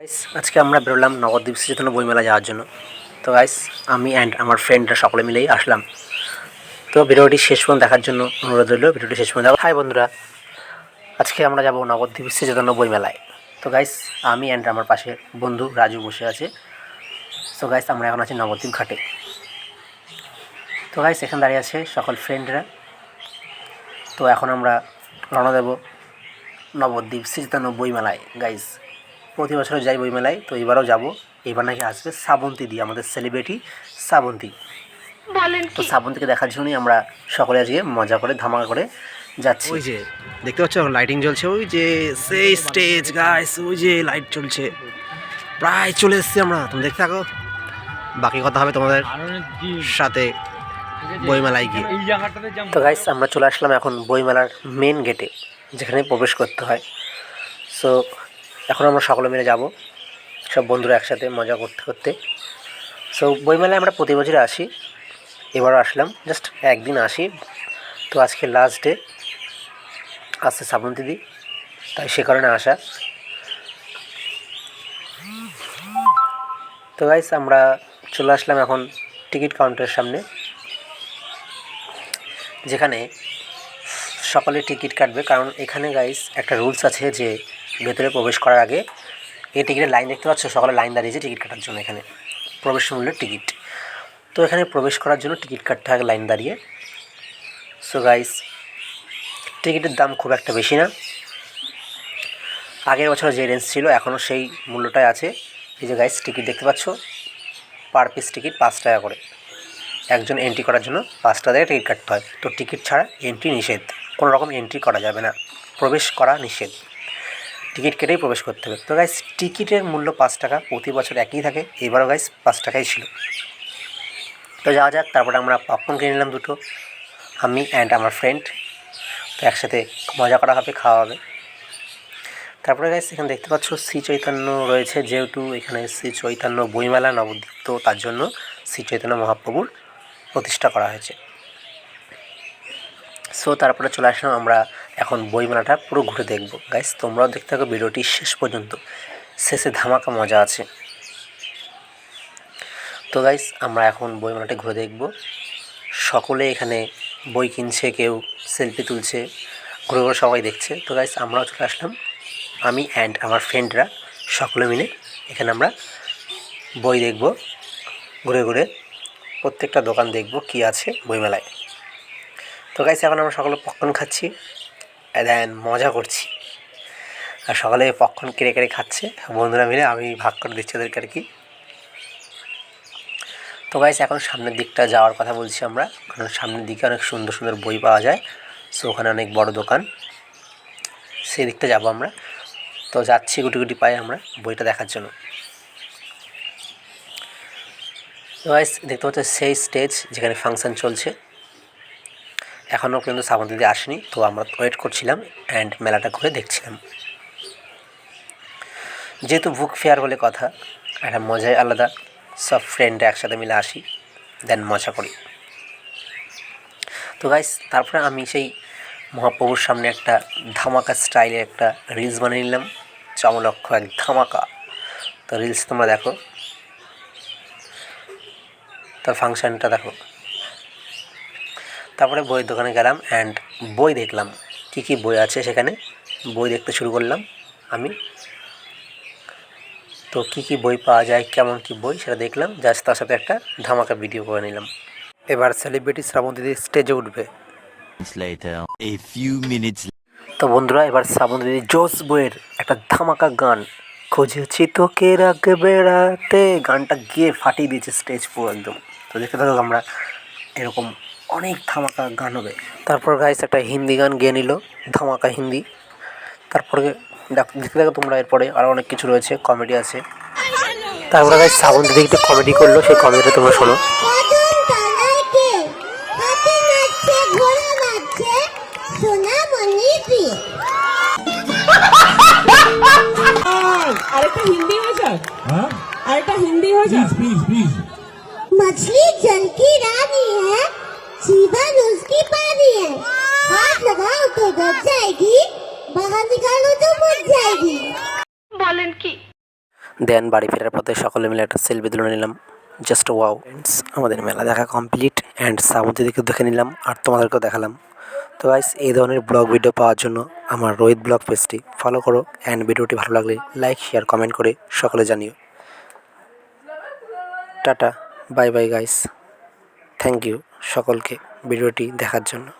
Guys আজকে আমরা বেরোলাম নবদ্বীপ সচেতন বইমেলা যাওয়ার জন্য। তো গাইস আমি অ্যান্ড আমার ফ্রেন্ডরা সকলে মিলেই আসলাম। তো ভিডিওটি শেষ পর্যন্ত দেখার জন্য অনুরোধ রইল, ভিডিওটি শেষ পর্যন্ত হাই বন্ধুরা, আজকে আমরা যাব নবদ্বীপ সচেতন বইমেলায়। তো গাইস আমি অ্যান্ড আমার পাশে বন্ধু রাজু বসে আছে। তো গাইস আমরা এখন আছি নবদ্বীপ ঘাটে। তো গাইস এখানে দাঁড়িয়ে আছে সকল ফ্রেন্ডরা তো এখন আমরা রওনা দেব নবদ্বীপ সচেতন বইমেলায়। গাইস প্রতি বছর যাই বইমেলায় তো এবারও যাব। এবার নাকি আসবে শ্রাবন্তী দি আমাদের সেলিব্রিটি শ্রাবন্তী। বলেন তো শ্রাবন্তীকে দেখার জন্যই আমরা সকলে আজকে মজা করে ধামাকা করে যাচ্ছি। ওই যে দেখতে পাচ্ছ লাইটিং জ্বলছে ওই যে সেই স্টেজ গাইস ওই যে লাইট চলছে। প্রায় চলে এসেছি আমরা তুমি দেখতে থাকো। বাকি কথা হবে তোমাদের সাথে বইমেলায় গিয়ে। তো গাইস আমরা চলে আসলাম এখন বইমেলার মেন গেটে যেখানে প্রবেশ করতে হয়। সো এখন আমরা সকলে মিলে যাব। সব বন্ধুরা একসাথে মজা করতে করতে। সো বইমেলায় আমরা প্রতি বছরে আসি। এবারও আসলাম। জাস্ট একদিন আসি। তো আজকে লাস্ট ডে আসছে শ্রাবন্তী দি তাই সে কারণে আসা। তো গাইস আমরা চলে আসলাম এখন টিকিট কাউন্টারের সামনে। যেখানে সকালে টিকিট কাটবে। কারণ এখানে গাইস একটা রুলস আছে যে ভেতরে প্রবেশ করার আগে এই টিকিটের লাইন দেখতে পাচ্ছ, সকালে লাইন দাঁড়িয়েছে টিকিট কাটার জন্য এখানে প্রবেশ মূল্যের টিকিট তো এখানে প্রবেশ করার জন্য টিকিট কাটতে হয় লাইন দাঁড়িয়ে। সো গাইস টিকিটের দাম খুব একটা বেশি না। আগের বছর যে রেঞ্জ ছিল এখনও সেই মূল্যটাই আছে। এই যে গাইস টিকিট দেখতে পাচ্ছ পার পিস টিকিট পাঁচ টাকা করে। একজন এন্ট্রি করার জন্য পাঁচ টাকা দিয়ে টিকিট কাটতে হয়। তো টিকিট ছাড়া এন্ট্রি নিষেধ। কোনো রকম এন্ট্রি করা যাবে না। প্রবেশ করা নিষেধ। টিকিট কেটেই প্রবেশ করতে হবে। তো গাইস টিকিটের মূল্য পাঁচ টাকা, প্রতি বছর একই থাকে। এবারও গাইস পাঁচ টাকাই ছিল। তো যাওয়া যাক, তারপরে আমরা পপকর্ন কিনে নিলাম দুটো। আমি অ্যান্ড আমার ফ্রেন্ড তো একসাথে মজা করা হবে, খাওয়া হবে। তারপরে গাইস এখানে দেখতে পাচ্ছ, শ্রী চৈতন্য রয়েছে, যেহেতু এখানে শ্রী চৈতন্য বইমেলা, নবদ্বীপ, তো তার জন্য শ্রী চৈতন্য মহাপ্রভুর প্রতিষ্ঠা করা হয়েছে। সো তারপরে চলে আসলাম আমরা এখন বইমেলাটা পুরো ঘুরে দেখব। গাইস তোমরাও দেখতে থাকো ভিডিওটি শেষ পর্যন্ত। শেষে ধামাকা মজা আছে। তো গাইস আমরা এখন বইমেলাটা ঘুরে দেখব। সকলে এখানে বই কিনছে, কেউ সেলফি তুলছে, ঘুরে ঘুরে সবাই দেখছে। তো গাইস আমরাও চলে আসলাম। আমি অ্যান্ড আমার ফ্রেন্ডরা সকলে মিলে এখানে আমরা বই দেখব, ঘুরে ঘুরে প্রত্যেকটা দোকান দেখব কি আছে বইমেলায়। তো গাইস এখন আমরা সকলে পপকর্ন খাচ্ছি। দেন মজা করছি। আর সকালে পক্ষণ কেড়ে কেড়ে খাচ্ছে। বন্ধুরা মিলে আমি ভাগ করে দিচ্ছি ওদেরকে আর কি। তো গাইস এখন সামনের দিকটা যাওয়ার কথা বলছি আমরা। কারণ সামনের দিকে অনেক সুন্দর সুন্দর বই পাওয়া যায়। সো ওখানে অনেক বড় দোকান। সেই দিকটা যাব আমরা। তো যাচ্ছি গুটি গুটি পাই আমরা বইটা দেখার জন্য। তো গাইস দেখতে পাচ্ছ সেই স্টেজ যেখানে ফাংশন চলছে। এখনও পর্যন্ত শ্রাবন্তী দিদি আসেনি, তো আমরা ওয়েট করছিলাম অ্যান্ড মেলাটা ঘুরে দেখছিলাম। যেহেতু বুক ফেয়ার বলে কথা, একটা মজাই আলাদা, সব ফ্রেন্ডরা একসাথে মিলে আসি দেন মজা করি। তো গাইস তারপরে আমি সেই মহাপ্রভুর সামনে একটা ধামাকা স্টাইলের একটা রিলস বানিয়ে নিলাম, চমলক্ষ এক ধামাকা। তো রিলস তোমরা দেখো। তার ফাংশনটা দেখো। তারপরে বইয়ের দোকানে গেলাম অ্যান্ড বই দেখলাম। কী কী বই আছে সেখানে? বই দেখতে শুরু করলাম আমি। তো কী কী বই পাওয়া যায় কেমন কী বই সেটা দেখলাম। জাস্ট তার সাথে একটা ধামাকা ভিডিও করে নিলাম। এবার সেলিব্রিটি শ্রাবন্তী স্টেজে উঠবে। তো বন্ধুরা এবার শ্রাবন্তী দিদি জোস বইয়ের একটা ধামাকা গান। খুঁজেছি তোকে রাখবে বেড়াতে। গানটা গিয়ে ফাটিয়ে দিয়েছে স্টেজ পুরো একদম। তো দেখতে থাকো আমরা এরকম অনেক ধামাকা গান হবে তারপর গাইস একটা হিন্দি গান গেয়ে নিল ধামাকা হিন্দি তারপরে দেখ- দেখতে থাকো তোমরা এরপরে আরও অনেক কিছু রয়েছে কমেডি আছে তারপরে গাইস শ্রাবন্তী দিদি একটু কমেডি করলো সেই কমেডিটা তোমরা শোনো তালাকে হাতে নাচছে ঘোড়া নাচছে সোনামণি প্রিয় আরেকটা হিন্দি হয়ে যাক আরেকটা হিন্দি হয়ে যাক मछली जल की रानी है जीवन उसकी पानी है हाथ लगाओ तो डर जाएगी बाहर निकालो तो मर जाएगी বলেন কি দেন বাড়ি ফেরার পথে সকলে মিলে একটা সেলফি তুলে নিলাম জাস্ট ওয়াও ফ্রেন্ডস আমাদের মেলা দেখা কমপ্লিট অ্যান্ড সামুদ্রের দিকে দেখে নিলাম আর তোমাদেরকেও দেখালাম তো গাইস এই ধরনের ব্লগ ভিডিও পাওয়ার জন্য আমার রোহিত ব্লগ পেজটি ফলো করো অ্যান্ড ভিডিওটি ভালো লাগলে লাইক শেয়ার কমেন্ট করে সকলে জানিও tata bye bye guys thank you সকলকে ভিডিওটি দেখার জন্য।